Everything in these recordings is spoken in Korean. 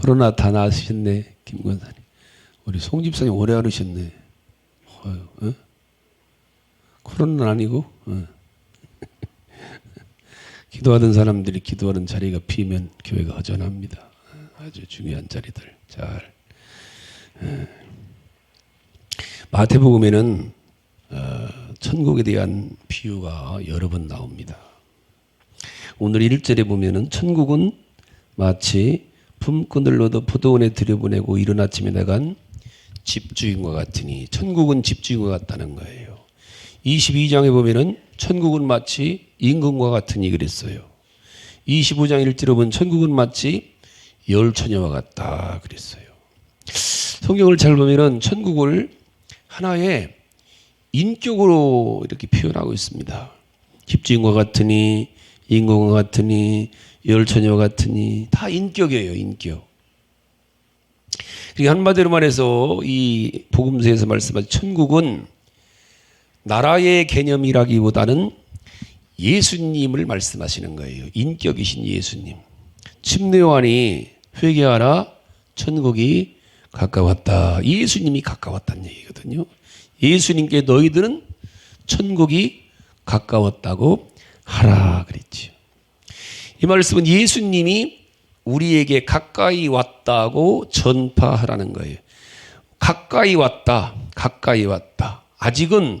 코로나 다 나으셨네, 김권사님. 우리 송 집사님 오래 하셨네. 어휴, 어? 코로나는 아니고, 어. 기도하던 사람들이 기도하는 자리가 비면 교회가 허전합니다. 아주 중요한 자리들. 잘. 예. 마태복음에는 어, 천국에 대한 비유가 여러 번 나옵니다. 오늘 1절에 보면은 천국은 마치 얻어 포도원에 들여보내고 이른 아침에 나간 집주인과 같으니 천국은 집주인과 같다는 거예요. 22장에 보면은 천국은 마치 임금과 같으니 그랬어요. 25장 1절에 보면 천국은 마치 열처녀와 같다 그랬어요. 성경을 잘 보면은 천국을 하나의 인격으로 이렇게 표현하고 있습니다. 집주인과 같으니 인공과 같으니 열 처녀와 같으니 다 인격이에요, 인격. 그러니까 한마디로 말해서 이 복음서에서 말씀하신 천국은 나라의 개념이라기보다는 예수님을 말씀하시는 거예요. 인격이신 예수님. 침례요한이 회개하라 천국이 가까웠다. 예수님이 가까웠다는 얘기거든요. 예수님께 너희들은 천국이 가까웠다고 하라 그랬지요. 이 말씀은 예수님이 우리에게 가까이 왔다고 전파하라는 거예요. 가까이 왔다. 가까이 왔다. 아직은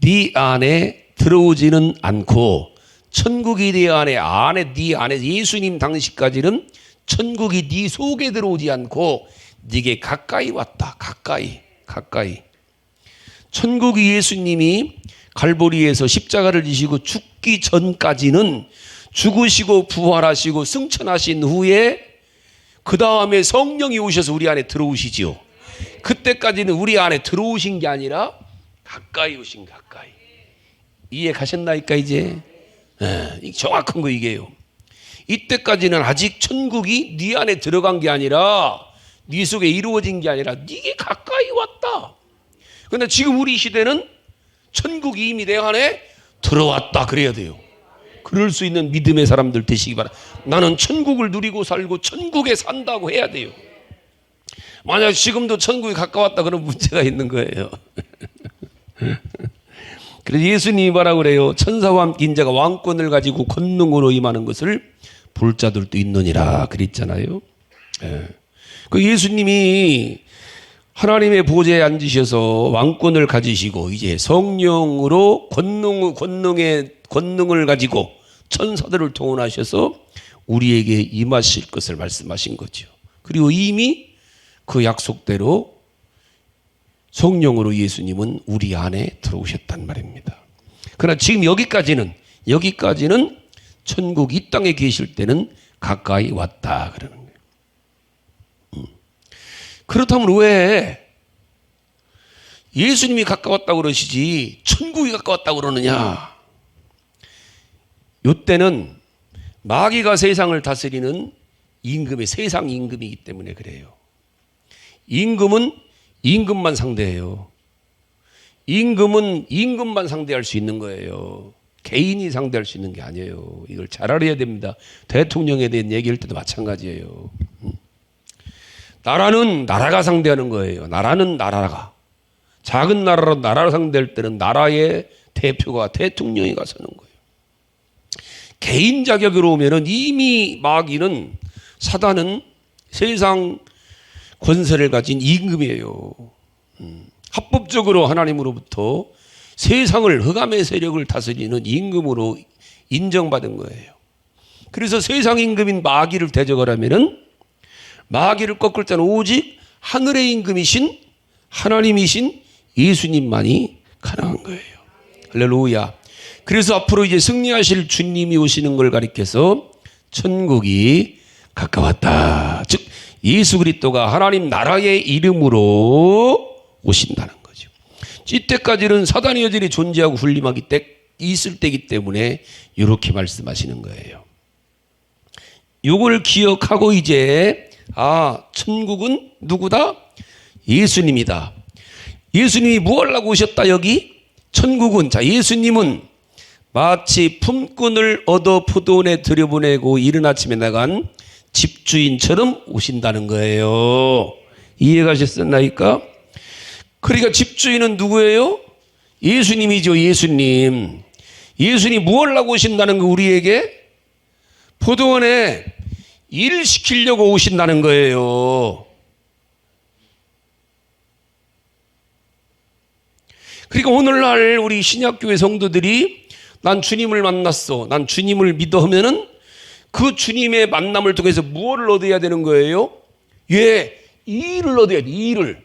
네 안에 들어오지는 않고 천국이 네 안에 안에 네 안에 예수님 당시까지는 천국이 네 속에 들어오지 않고 네게 가까이 왔다. 가까이. 가까이. 천국이 예수님이 갈보리에서 십자가를 지시고 죽기 전까지는 죽으시고 부활하시고 승천하신 후에 그 다음에 성령이 오셔서 우리 안에 들어오시지요. 그때까지는 우리 안에 들어오신 게 아니라 가까이 오신 가까이. 이해 가셨나이까 이제? 예, 정확한 거 이게요. 이때까지는 아직 천국이 네 안에 들어간 게 아니라 네 속에 이루어진 게 아니라 네게 가까이 왔다. 근데 지금 우리 시대는 천국이 이미 내 안에 들어왔다 그래야 돼요. 그럴 수 있는 믿음의 사람들 되시기 바랍니다. 나는 천국을 누리고 살고 천국에 산다고 해야 돼요. 만약 지금도 천국이 가까웠다 그런 문제가 있는 거예요. 그래서 예수님이 뭐라 그래요? 천사와 함께 인자가 왕권을 가지고 권능으로 임하는 것을 볼 자들도 있느니라 그랬잖아요. 예. 그 예수님이 하나님의 보좌에 앉으셔서 왕권을 가지시고 이제 성령으로 권능 권능의 권능을 가지고 천사들을 동원하셔서 우리에게 임하실 것을 말씀하신 거죠. 그리고 이미 그 약속대로 성령으로 예수님은 우리 안에 들어오셨단 말입니다. 그러나 지금 여기까지는 여기까지는 천국 이 땅에 계실 때는 가까이 왔다 그러는 거예요. 음. 그렇다면 왜 예수님이 가까웠다고 그러시지 천국이 가까웠다고 그러느냐? 요때는 마귀가 세상을 다스리는 임금의 세상 임금이기 때문에 그래요. 임금은 임금만 상대해요. 임금은 임금만 상대할 수 있는 거예요. 개인이 상대할 수 있는 게 아니에요. 이걸 잘 알아야 됩니다. 대통령에 대한 얘기할 때도 마찬가지예요. 음. 나라는 나라가 상대하는 거예요. 나라는 나라가. 작은 나라로 나라를 상대할 때는 나라의 대표가 대통령이 가서는 거예요. 개인 자격으로 오면은 이미 마귀는 사단은 세상 권세를 가진 임금이에요. 음, 합법적으로 하나님으로부터 세상을 흑암의 세력을 다스리는 임금으로 인정받은 거예요. 그래서 세상 임금인 마귀를 대적하려면은 마귀를 꺾을 때는 오직 하늘의 임금이신 하나님이신 예수님만이 가능한 거예요. 할렐루야. 그래서 앞으로 이제 승리하실 주님이 오시는 걸 가리켜서 천국이 가까웠다. 즉 예수 그리스도가 하나님 나라의 이름으로 오신다는 거죠. 이때까지는 사단이 여전히 존재하고 군림하기 때 있을 때기 때문에 이렇게 말씀하시는 거예요. 요걸 기억하고 이제 아 천국은 누구다? 예수님이다. 예수님이 뭐 하려고 오셨다 여기? 천국은 자 예수님은 마치 품꾼을 얻어 포도원에 들여보내고 이른 아침에 나간 집주인처럼 오신다는 거예요. 이해가셨나이까? 그러니까 집주인은 누구예요? 예수님이죠, 예수님. 예수님 무엇을 하고 오신다는 거 우리에게? 포도원에 일 시키려고 오신다는 거예요. 그러니까 오늘날 우리 신약교회 성도들이 난 주님을 만났어. 난 주님을 믿어 하면은 그 주님의 만남을 통해서 무엇을 얻어야 되는 거예요? 예, 일을 얻어야 돼, 일을.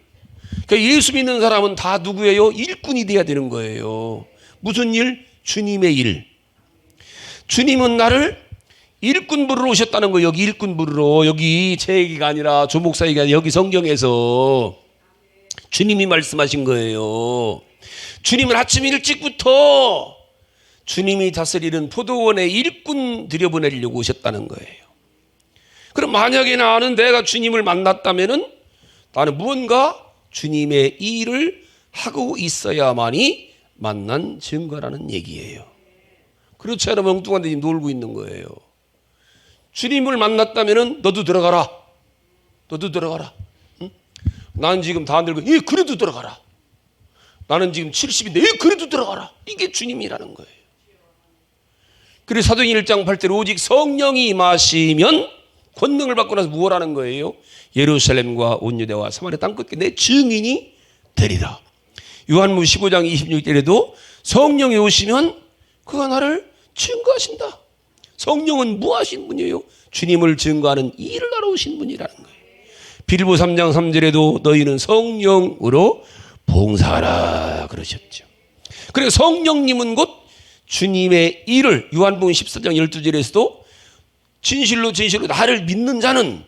그러니까 예수 믿는 사람은 다 누구예요? 일꾼이 돼야 되는 거예요. 무슨 일? 주님의 일. 주님은 나를 일꾼 부르러 오셨다는 거예요. 여기 일꾼 부르러. 여기 제 얘기가 아니라 조 목사 얘기가 아니라 여기 성경에서 주님이 말씀하신 거예요. 주님은 아침 일찍부터 주님이 다스리는 포도원에 일꾼 들여보내려고 오셨다는 거예요. 그럼 만약에 나는 내가 주님을 만났다면은 나는 무언가 주님의 일을 하고 있어야만이 만난 증거라는 얘기예요. 그렇지 않으면 엉뚱한 데 놀고 있는 거예요. 주님을 만났다면은 너도 들어가라. 너도 들어가라. 응? 난 지금 다 늙어. 예, 그래도 들어가라. 나는 지금 70인데 예, 그래도 들어가라. 이게 주님이라는 거예요. 그래서 사도행 1장 8절 오직 성령이 임하시면 권능을 받고 나서 무엇 하는 거예요? 예루살렘과 온 유대와 사마리아 땅 끝에 내 증인이 되리라. 요한무 15장 26절에도 성령이 오시면 그가 나를 증거하신다. 성령은 무하신 분이에요? 주님을 증거하는 일을 하러 오신 분이라는 거예요. 빌보 3장 3절에도 너희는 성령으로 봉사하라 그러셨죠. 그래서 성령님은 곧 주님의 일을 요한복음 14장 12절에서도 진실로 진실로 나를 믿는 자는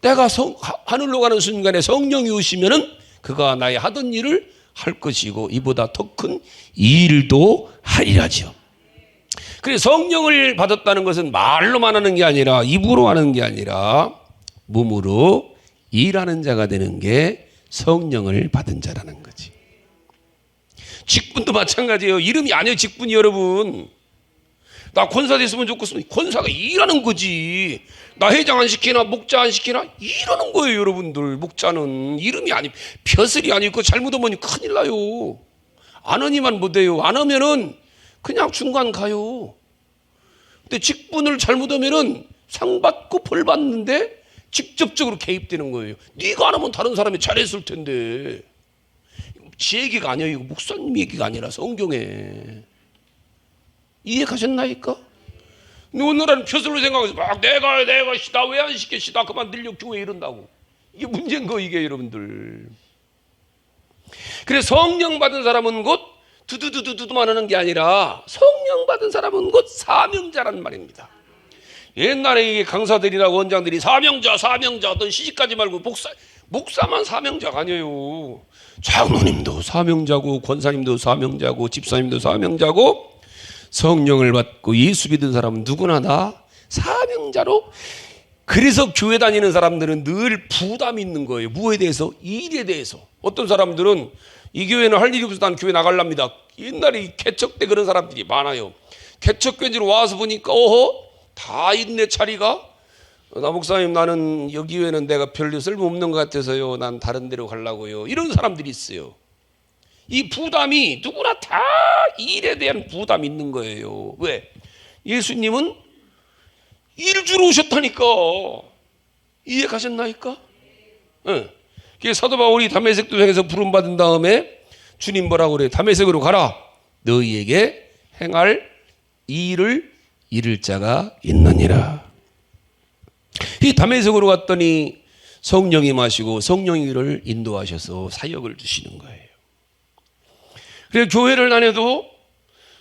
내가 성, 하늘로 가는 순간에 성령이 오시면은 그가 나의 하던 일을 할 것이고 이보다 더 큰 일도 하리라지요. 그래서 성령을 받았다는 것은 말로만 하는 게 아니라 입으로 하는 게 아니라 몸으로 일하는 자가 되는 게 성령을 받은 자라는 거지. 직분도 마찬가지예요. 이름이 아니에요, 직분이 여러분. 나 권사 됐으면 좋겠으면 권사가 일하는 거지. 나 회장 안 시키나 목자 안 시키나 일하는 거예요, 여러분들. 목자는 이름이 아니 벼슬이 아니고 잘못하면 큰일 나요. 안 하니만 못 해요. 안 하면은 그냥 중간 가요. 근데 직분을 잘못하면은 상 받고 벌 받는데 직접적으로 개입되는 거예요. 네가 안 하면 다른 사람이 잘했을 텐데. 제 얘기가 아니에요. 이거 목사님 얘기가 아니라 성경에. 이해 가셨나이까? 오늘은 표슬로 생각해서 막 내가 내가 시다 왜 안 시켜 시다 그만 늘려 교회 이런다고 이게 문제인 거 이게 여러분들 그래 성령 받은 사람은 곧 두두두두두만 하는 게 아니라 성령 받은 사람은 곧 사명자란 말입니다 옛날에 이게 강사들이나 원장들이 사명자 사명자 어떤 시집까지 말고 목사 목사만 사명자가 아니에요 장로님도 사명자고 권사님도 사명자고 집사님도 사명자고 성령을 받고 예수 믿은 사람은 누구나 다 사명자로 그래서 교회 다니는 사람들은 늘 부담이 있는 거예요. 무엇에 대해서? 일에 대해서. 어떤 사람들은 이 교회는 할 일이 없어서 난 교회 나갈랍니다. 옛날에 개척 때 그런 사람들이 많아요. 개척교회로 와서 보니까 어허 다 있네 자리가. 나 목사님 나는 여기 교회는 내가 별로 쓸모없는 것 같아서요. 난 다른 데로 가려고요. 이런 사람들이 있어요. 이 부담이 누구나 다 일에 대한 부담이 있는 거예요. 왜? 예수님은 일주로 오셨다니까. 이해 가셨나이까? 응. 그 사도 바울이 담에색 도상에서 부름 받은 다음에 주님 뭐라고 그래? 담에색으로 가라. 너희에게 행할 일을 이를 자가 있느니라. 이 담에색으로 갔더니 성령이 마시고 성령이 를 인도하셔서 사역을 주시는 거예요. 그래서 교회를 다녀도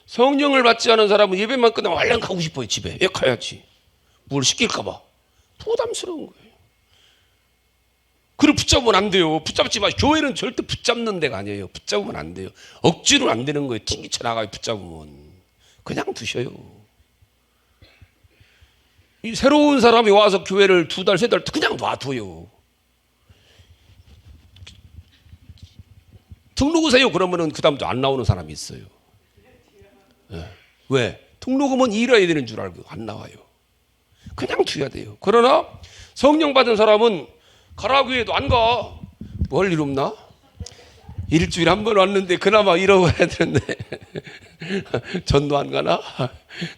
성령을 받지 않은 사람은 예배만 끝나면 얼른 가고 싶어요 집에. 예 가야지. 뭘 시킬까봐. 부담스러운 거예요. 그를 붙잡으면 안 돼요. 붙잡지 마. 교회는 절대 붙잡는 데가 아니에요. 붙잡으면 안 돼요. 억지로 안 되는 거예요. 튕기쳐 나가요 붙잡으면. 그냥 두셔요 이 새로운 사람이 와서 교회를 두 달 세 달 그냥 놔둬요 등록하세요 그러면은 그 다음부터 안 나오는 사람이 있어요. 예. 왜? 등록하면 일해야 되는 줄 알고 안 나와요. 그냥 두야 돼요. 그러나 성령 받은 사람은 가라고 해도 안 가. 뭐할일 없나? 일주일에 한 번 왔는데 그나마 가야 되는데 전도 안 가나?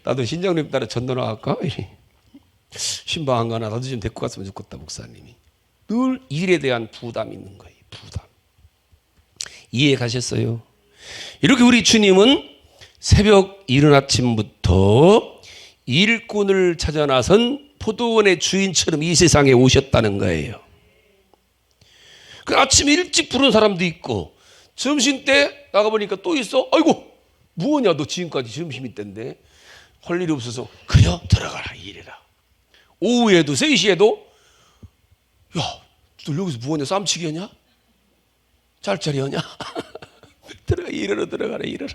나도 신장님 따라 전도 나갈까? 이래. 신방 안 가나? 나도 좀 데리고 갔으면 좋겠다 목사님이. 늘 일에 대한 부담이 있는 거예요. 부담. 이해 가셨어요? 이렇게 우리 주님은 새벽 이른 아침부터 일꾼을 찾아 나선 포도원의 주인처럼 이 세상에 오셨다는 거예요. 그 아침 일찍 부른 사람도 있고 점심 때 나가 보니까 또 있어. 아이고 뭐냐 너 지금까지 점심이 때인데 할 일이 없어서 그려 들어가라 일해라. 오후에도 3시에도 야 너 여기서 뭐하냐 쌈치기 하냐? 짤짤이 하냐? 들어가 일하러 들어가라 일하러.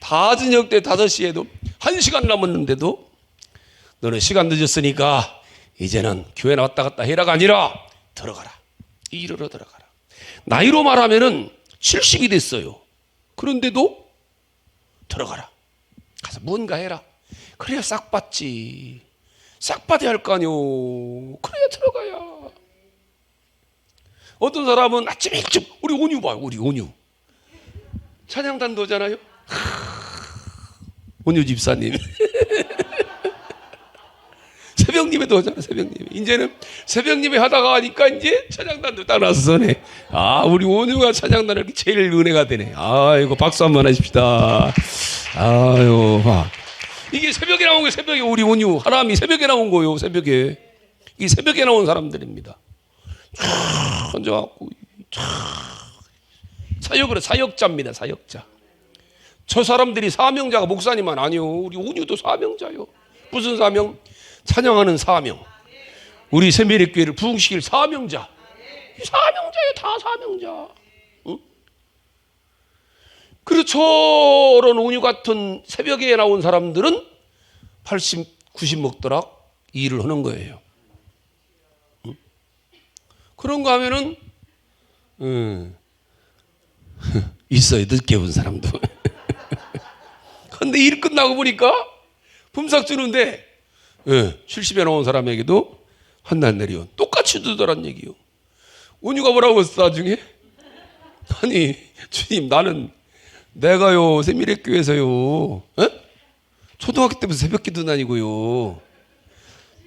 다 저녁 때 5시에도 1시간 남았는데도 너는 시간 늦었으니까 이제는 교회 나왔다 갔다 해라가 아니라 들어가라. 일하러 들어가라. 나이로 말하면은 70이 됐어요. 그런데도 들어가라. 가서 뭔가 해라. 그래야 싹 받지. 싹 받아야 할 거 아니오. 그래야 들어가야. 어떤 사람은 아침 일찍 우리 온유 봐요. 우리 온유. 찬양 단도잖아요. 온유 집사님. 새벽님에도 하잖아 새벽님. 이제는 새벽님에 하다가 하니까 이제 찬양단도 딱 나서서네. 아 우리 온유가 찬양단 이렇게 제일 은혜가 되네. 아이고 박수 한번 하십시다. 아유 봐. 이게 새벽에 나온 거 새벽에 우리 온유 하람이 새벽에 나온 거요 새벽에. 이 새벽에 나온 사람들입니다. 촥 앉아갖고 촥 사역으로 사역자입니다 사역자. 저 사람들이 사명자가 목사님만 아니요. 우리 온유도 사명자요. 무슨 사명? 찬양하는 사명. 우리 세미리 교회를 부흥시킬 사명자. 사명자예요, 다 사명자. 응? 그렇죠. 그런 온유 같은 새벽에 나온 사람들은 80, 90 먹더락 일을 하는 거예요. 응? 그런 거 하면은, 음, 있어요. 늦게 온 사람도. 근데 일 끝나고 보니까 품삯 주는데 예, 70에 나온 사람에게도 한날 내리온 똑같이 주더란 얘기요. 온유가 뭐라고 했어 나중에? 아니 주님 나는 내가요 세미렉 교회에서요 에? 초등학교 때부터 새벽기도 다니고요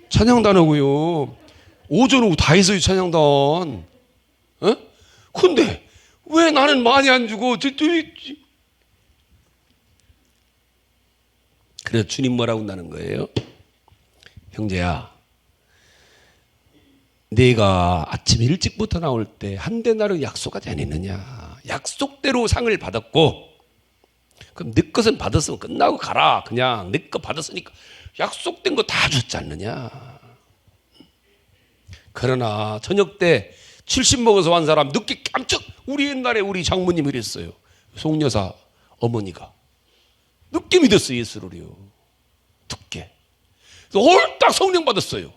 찬양단 하고요 오전 오후 다 했어요 찬양단 에? 근데 왜 나는 많이 안 주고 저, 저, 저, 그래서 주님 뭐라고 한다는 거예요? 형제야, 내가 아침 일찍부터 나올 때 한 대 나를 약속하지 않았느냐? 약속대로 상을 받았고, 그럼 내 것은 받았으면 끝나고 가라. 그냥 내거 받았으니까 약속된 거 다 줬지 않느냐? 그러나 저녁 때 70 먹어서 한 사람 늦게 깜짝 우리 옛날에 우리 장모님이 그랬어요. 송여사 어머니가 늦게 믿었어요 예수를요. 늦게. 홀딱 성령 받았어요.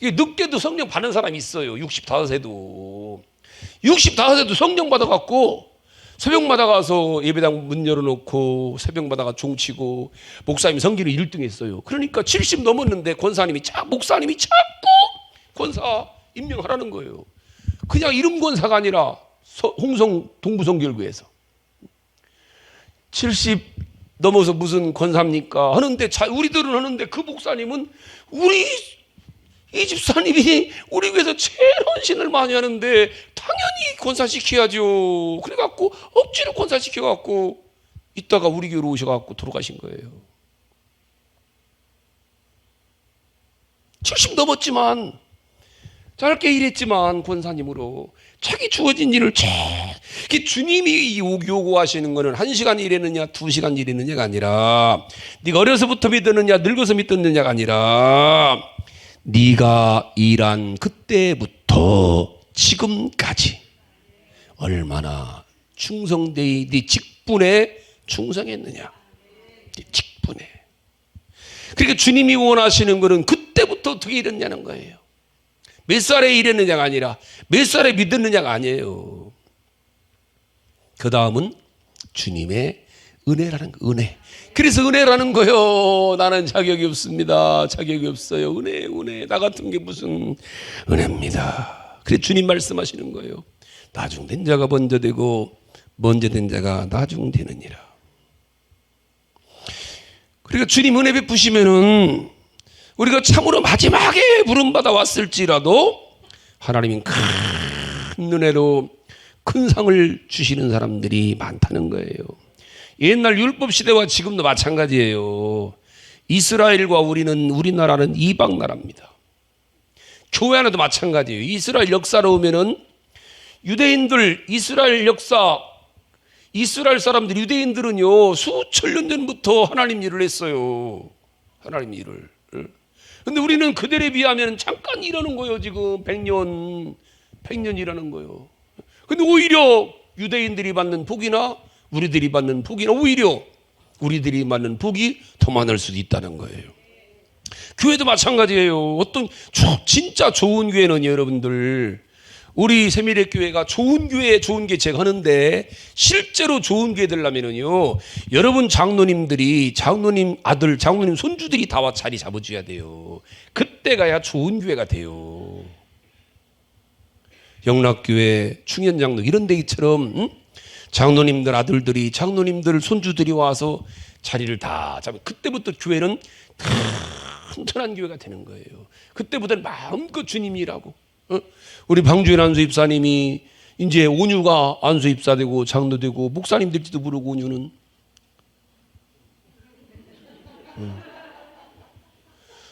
이게 늦게도 성령 받는 사람이 있어요. 65세도. 65세도 성령 받아갖고 새벽마다 가서 예배당 문 열어놓고 새벽마다가 종치고 목사님이 성기를 1등 했어요. 그러니까 70 넘었는데 권사님이 자, 목사님이 자꾸 권사 임명하라는 거예요. 그냥 이름 권사가 아니라 서- 홍성 동부성결교에서 70 넘어서 무슨 권사입니까? 하는데 자, 우리들은 하는데 그 목사님은 우리 이 집사님이 우리 교회에서 제일 헌신을 많이 하는데 당연히 권사시켜야죠. 그래갖고 억지로 권사시켜갖고 이따가 우리 교회로 오셔갖고 돌아가신 거예요. 70 넘었지만 짧게 일했지만 권사님으로 자기 주어진 일을 제 주님이 요구하시는 거는 한 시간 일했느냐 두 시간 일했느냐가 아니라 네가 어려서부터 믿었느냐 늙어서 믿었느냐가 아니라 네가 일한 그때부터 지금까지 얼마나 충성되이 네 직분에 충성했느냐 네 직분에 그러니까 주님이 원하시는 거는 그때부터 어떻게 일했냐는 거예요. 몇 살에 일했느냐가 아니라 몇 살에 믿었느냐가 아니에요. 그 다음은 주님의 은혜라는 거, 은혜. 그래서 은혜라는 거요. 나는 자격이 없습니다. 자격이 없어요. 은혜, 은혜. 나 같은 게 무슨 은혜입니다. 그래 주님 말씀하시는 거예요. 나중된 자가 먼저 되고 먼저 된 자가 나중 되느니라. 그러니까 주님 은혜 베푸시면은 우리가 참으로 마지막에 부름받아 왔을지라도 하나님이 큰 은혜로 큰 상을 주시는 사람들이 많다는 거예요. 옛날 율법 시대와 지금도 마찬가지예요. 이스라엘과 우리는 우리나라는 이방 나라입니다. 교회 안에도 마찬가지예요. 이스라엘 역사로 오면은 유대인들 이스라엘 역사 이스라엘 사람들 유대인들은요 수천 년 전부터 하나님 일을 했어요. 하나님 일을. 근데 우리는 그들에 비하면 잠깐 일하는 거예요. 지금 100년 100년 일하는 거예요. 근데 오히려 유대인들이 받는 복이나 우리들이 받는 복이나 오히려 우리들이 받는 복이 더 많을 수도 있다는 거예요. 교회도 마찬가지예요. 어떤 진짜 좋은 교회는 여러분들 우리 세미래 교회가 좋은 교회 좋은 게 제가 하는데 실제로 좋은 교회 되려면은요 여러분 장로님들이 장로님 아들 장로님 손주들이 다 와 자리 잡아줘야 돼요 그때 가야 좋은 교회가 돼요 영락교회 충현장로 이런 데처럼 응? 장로님들 아들들이 장로님들 손주들이 와서 자리를 다 잡아 그때부터 교회는 튼튼한 교회가 되는 거예요 그때부터는 마음껏 주님이라고 어? 우리 방주인 안수 입사님이 이제 온유가 안수 입사되고 장로되고 목사님 될지도 모르고 온유는 어.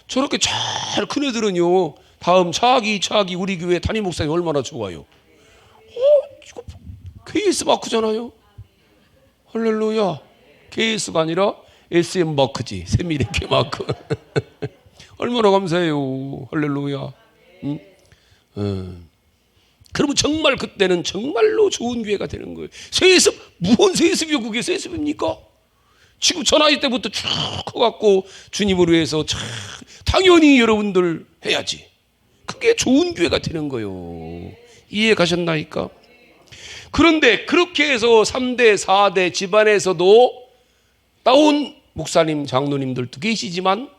저렇게 잘 큰 애들은요 다음 차기 차기 우리 교회 담임 목사님 얼마나 좋아요. 어 KS 마크잖아요. 할렐루야. KS가 아니라 SM 마크지 세미레케 마크. 얼마나 감사해요. 할렐루야. 응? 음. 그러면 정말 그때는 정말로 좋은 교회가 되는 거예요. 세습 무언 세습이요 그게 세습입니까? 지금 저 나이 때부터 쭉 커갖고 주님을 위해서 참 당연히 여러분들 해야지. 그게 좋은 교회가 되는 거예요. 이해 가셨나이까? 그런데 그렇게 해서 3대, 4대 집안에서도 나온 목사님, 장로님들도 계시지만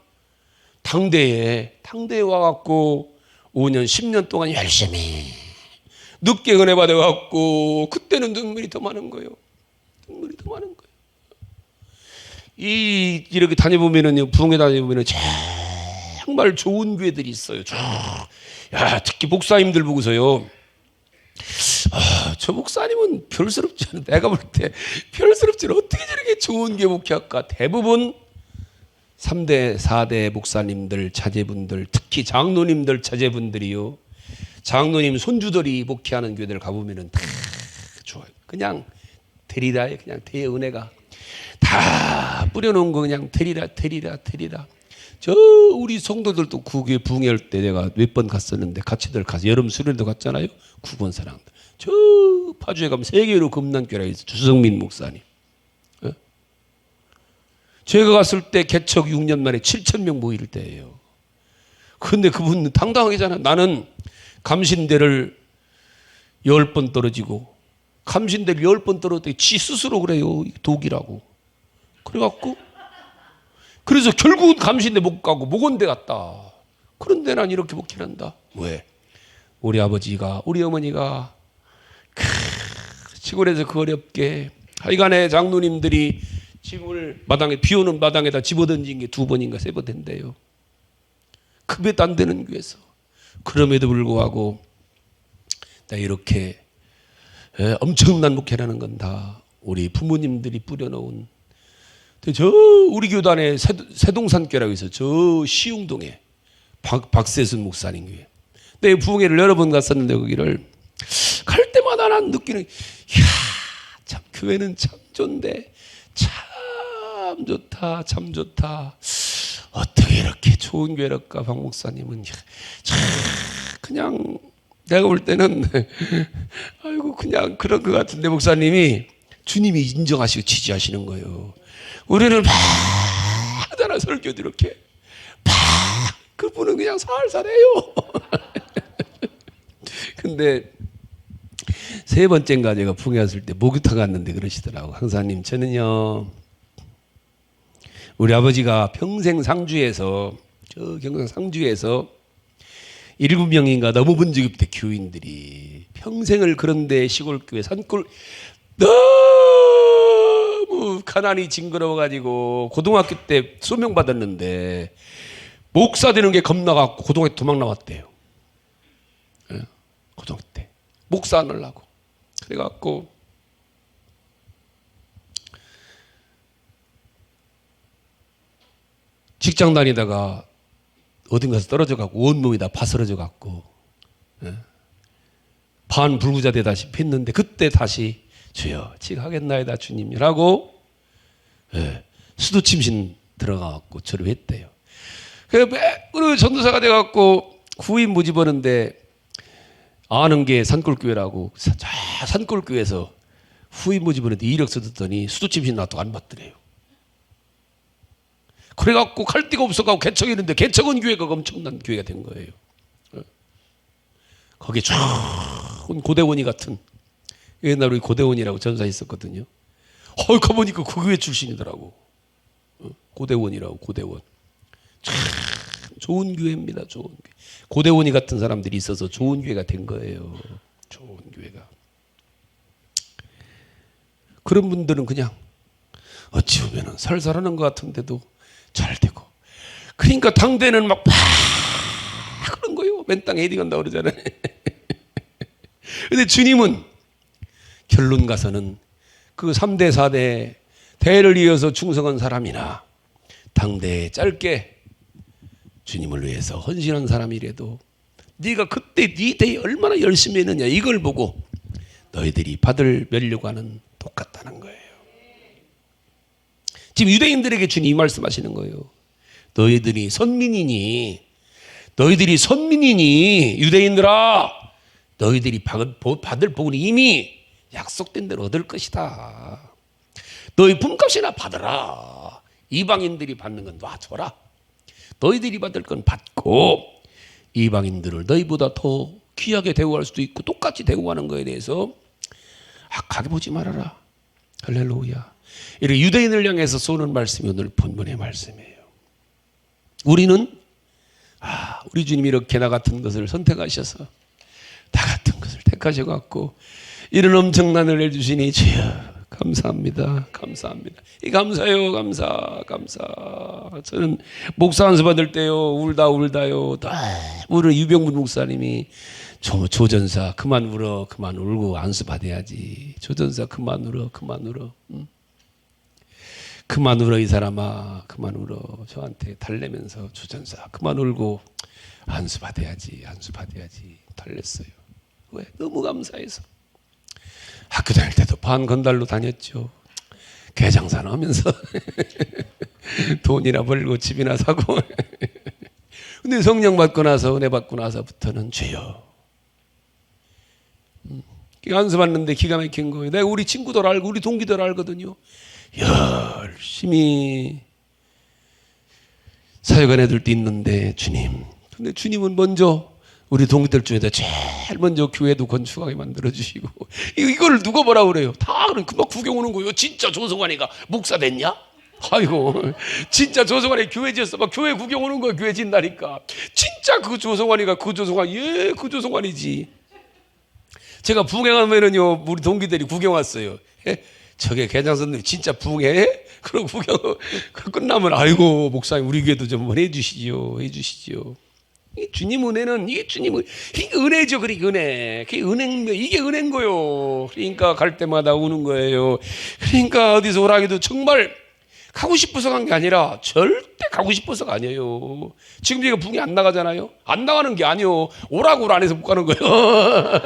당대에 당대에 와갖고 5년, 10년 동안 열심히 늦게 은혜 받아갖고 그때는 눈물이 더 많은 거예요. 눈물이 더 많은 거예요. 이 이렇게 다녀보면은요, 부흥회 다녀보면은 정말 좋은 교회들이 있어요. 야, 특히 목사님들 보고서요. 아, 저 목사님은 별스럽지 않은 내가 볼 때 별스럽지 않은 어떻게 저렇게 좋은 게 목회할까? 대부분 3대, 4대 목사님들, 자제분들, 특히 장로님들, 자제분들이요. 장로님 손주들이 목회하는 교회들 가보면은 다 좋아요. 그냥 데리라에 그냥 대은혜가 다 뿌려놓은 거 그냥 데리라, 데리라, 데리라. 저 우리 성도들도 구교에 부흥할 때 내가 몇 번 갔었는데 같이들 가서 여름 수련도 갔잖아요. 구권 사랑들. 저 파주에 가면 세계로 금난교라 있어 주성민 목사님. 어? 제가 갔을 때 개척 6년 만에 7천 명 모일 때예요. 근데 그분 당당하게잖아. 나는 감신대를 열 번 떨어지고 감신대를 열 번 떨어졌더니 지 스스로 그래요. 독이라고. 그래갖고 그래서 결국은 감신대 못 가고 목원대 갔다. 그런데 난 이렇게 목회한다. 왜? 우리 아버지가 우리 어머니가 크, 시골에서 그 어렵게 하여간에 장로님들이 집을 마당에 비 오는 마당에다 집어던진 게 두 번인가 세 번 된대요. 급여도 안 되는 교회에서 그럼에도 불구하고 나 이렇게 에, 엄청난 목회라는 건 다 우리 부모님들이 뿌려놓은 저 우리 교단에 세동산교라고 해서 저 시흥동에 박, 박세순 목사님 교회. 내 부흥회를 여러 번 갔었는데 거기를 갈 때마다 난 느끼는 이야 참 교회는 참 좋은데 참 좋다 참 좋다 어떻게 이렇게 좋은 교회랄까 박 목사님은 참 그냥 내가 볼 때는 아이고 그냥 그런 것 같은데 목사님이 주님이 인정하시고 지지하시는 거예요. 우리는 막 하잖아 설교도 이렇게 막 그분은 그냥 살살해요. 근데 세 번째인가 제가 풍해 왔을 때 목욕탕 갔는데 그러시더라고. 강사님 저는요 우리 아버지가 평생 상주에서 저 경상 상주에서 일곱 명인가 너무 본 적이 없대 교인들이 평생을 그런데 시골 교회 산골 너무 가난이 징그러워 가지고 고등학교 때 소명 받았는데 목사 되는 게 겁나 갖고 고등학교 도망 나왔대요. 예, 고등학교 때 목사 하려고 그래 갖고 직장 다니다가 어딘가서 떨어져 갖고 온몸이 다 바스러져 갖고 예. 반 불구자 되다시피 했는데 그때 다시 주여 지하겠나이다 주님이라고 예. 수도 침신 들어가 갖고 저를 했대요. 우리 전도사가 돼 갖고 후임 모집하는데 아는 게 산골교회라고 산골교회에서 후임 모집하는데 이력서 듣더니 수도 침신 나도 안 받더래요. 그래갖고 갈 데가 없어가고 개척했는데 개척은 교회가 엄청난 교회가 된 거예요. 어. 거기 좋은 고대원이 같은 옛날 우리 고대원이라고 전사 있었거든요. 어, 가보니까 그 교회 출신이더라고. 어, 고대원이라고 고대원. 참 좋은 교회입니다. 좋은 교회. 고대원이 같은 사람들이 있어서 좋은 교회가 된 거예요. 좋은 교회가. 그런 분들은 그냥 어찌 보면은 살살하는 것 같은데도 잘 되고. 그러니까 당대는 막 팍! 그런 거요. 맨 땅에 에디 간다 그러잖아요. 근데 주님은 결론 가서는 그 3대 4대 대를 이어서 충성한 사람이나 당대에 짧게 주님을 위해서 헌신한 사람이라도 네가 그때 네 대에 얼마나 열심히 했느냐 이걸 보고 너희들이 받을 면류관은 똑같다는 거예요. 지금 유대인들에게 주님 이 말씀하시는 거예요. 너희들이 선민이니 너희들이 선민이니 유대인들아 너희들이 받을, 복은 이미 약속된 대로 얻을 것이다. 너희 품값이나 받으라. 이방인들이 받는 건 놔줘라. 너희들이 받을 건 받고 이방인들을 너희보다 더 귀하게 대우할 수도 있고 똑같이 대우하는 거에 대해서 악하게 보지 말아라. 할렐루야. 이렇게 유대인을 향해서 쏘는 말씀이 오늘 본문의 말씀이에요. 우리는 아, 우리 주님이 이렇게 나 같은 것을 선택하셔서 나 같은 것을 택하셔 갖고 이런 엄청난 은혜를 주시니 주여 감사합니다. 감사합니다. 이 감사요, 감사, 감사. 저는 목사 안수 받을 때요, 울다 울다요, 다 우는 유병문 목사님이 조, 조전사 그만 울어, 그만 울고 안수 받아야지. 조전사 그만 울어, 그만 울어. 응? 그만 울어 이 사람아, 그만 울어. 저한테 달래면서 조전사 그만 울고 안수 받아야지, 안수 받아야지. 달랬어요. 왜? 너무 감사해서. 학교 다닐 때도 반 건달로 다녔죠. 개장산 하면서 돈이나 벌고 집이나 사고. 근데 성령 받고 나서 은혜 받고 나서부터는 죄요. 음, 안수 받는데 기가 막힌 거예요. 내가 우리 친구들 알고 우리 동기들 알거든요. 열심히 사역한 애들도 있는데 주님. 근데 주님은 먼저 우리 동기들 중에서 제일 먼저 교회도 건축하게 만들어 주시고 이거를 누가 뭐라 그래요? 다 그럼 금방 구경 오는 거예요. 진짜 조성환이가 목사 됐냐? 아이고 진짜 조성환이 교회 지었어. 막 교회 구경 오는 거예요. 교회 짓다니까. 진짜 그 조성환이가 그 조성환 예그 조성환이지. 제가 부흥하면은요 우리 동기들이 구경 왔어요. 예? 저게 개장 선생님 진짜 부흥해? 그러고 구경 끝나면 아이고 목사님 우리 교회도 좀 해주시죠 해주시죠. 이 주님 은혜는 이게 주님 은 이게 은혜죠, 그게 은혜. 그게 은행 이게 은혜인 거요. 그러니까 갈 때마다 우는 거예요. 그러니까 어디서 오라기도 정말 가고 싶어서 간 게 아니라 절대 가고 싶어서가 아니에요. 지금 제가 붕이 안 나가잖아요. 안 나가는 게 아니요. 오라고 안 해서 못 가는 거예요.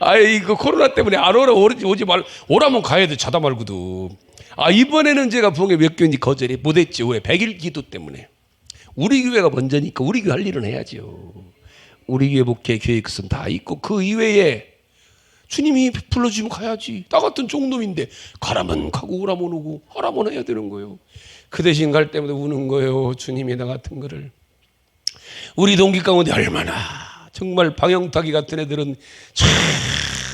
아이 그 코로나 때문에 안 오라 오지 오지 말 오라면 가야 돼 자다 말고도. 아 이번에는 제가 붕에 몇 개인지 거절이 못했죠. 왜 백일 기도 때문에. 우리 교회가 먼저니까 우리 교회 할 일은 해야죠. 우리 교회 목회 계획은 다 있고 그 이외에 주님이 불러주면 가야지. 나 같은 종놈인데 가라면 가고 오라면 오고 하라면 해야 되는 거예요. 그 대신 갈 때마다 우는 거예요. 주님이 나 같은 거를. 우리 동기 가운데 얼마나 정말 방영타기 같은 애들은 참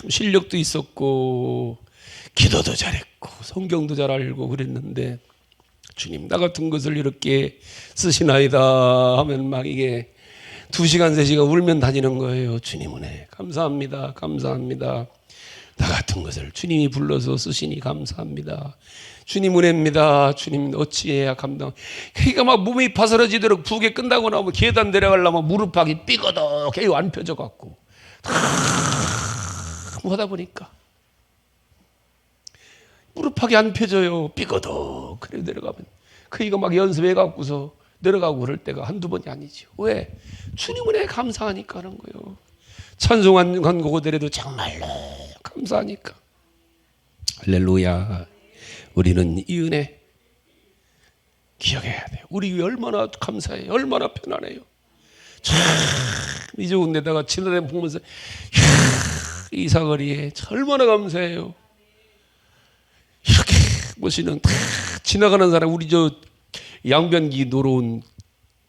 실력도 있었고 기도도 잘했고 성경도 잘 알고 그랬는데 주님 나 같은 것을 이렇게 쓰시나이다 하면 막 이게 두 시간 세 시간 울면 다니는 거예요. 주님 은혜 감사합니다. 감사합니다. 나 같은 것을 주님이 불러서 쓰시니 감사합니다. 주님 은혜입니다. 주님 어찌해야 감당. 그러니까 막 몸이 파스러지도록 부게 끝나고 나면 계단 내려가려면 무릎팍이 삐거덕 해요. 안 펴져 갖고. 뭐 하다 보니까 무릎팍이 안 펴져요. 삐거덕 그래 내려가면 그이가 막 연습해 갖고서 내려가고 그럴 때가 한두 번이 아니죠. 왜? 주님 은혜 감사하니까 하는 거예요. 찬송한 한 고대로도 정말로 감사하니까. 할렐루야. 우리는 이 은혜 기억해야 돼요. 우리 얼마나 감사해요. 얼마나 편안해요. 참, 이 좋은 데다가 지나다니 보면서, 이야, 이 사거리에 얼마나 감사해요. 이렇게 보시는, 다 지나가는 사람, 우리 저 양변기 노러운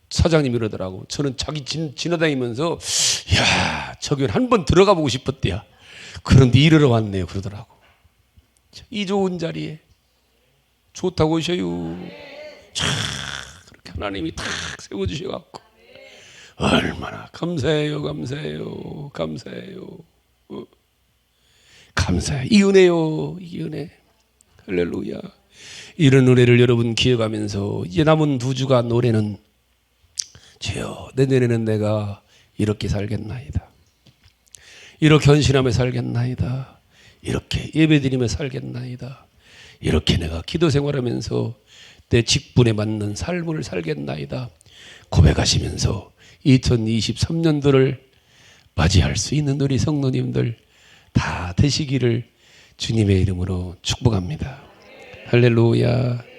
사장님이 그러더라고. 저는 자기 지, 지나다니면서, 야 저기 한번 들어가 보고 싶었대요. 그런데 이르러 왔네요. 그러더라고. 이 좋은 자리에 좋다고 오셔요. 참 그렇게 하나님이 탁 세워주셔갖고 얼마나 감사해요, 감사해요, 감사해요. 어. 감사해. 이 은혜요, 이 은혜. 할렐루야. 이런 은혜를 여러분 기억하면서 이제 남은 두 주간 노래는 주여 내년에는 내가 이렇게 살겠나이다. 이렇게 헌신하며 살겠나이다. 이렇게 예배드리며 살겠나이다. 이렇게 내가 기도 생활하면서 내 직분에 맞는 삶을 살겠나이다. 고백하시면서 2023년도를 맞이할 수 있는 우리 성도님들 다 되시기를 주님의 이름으로 축복합니다. 할렐루야.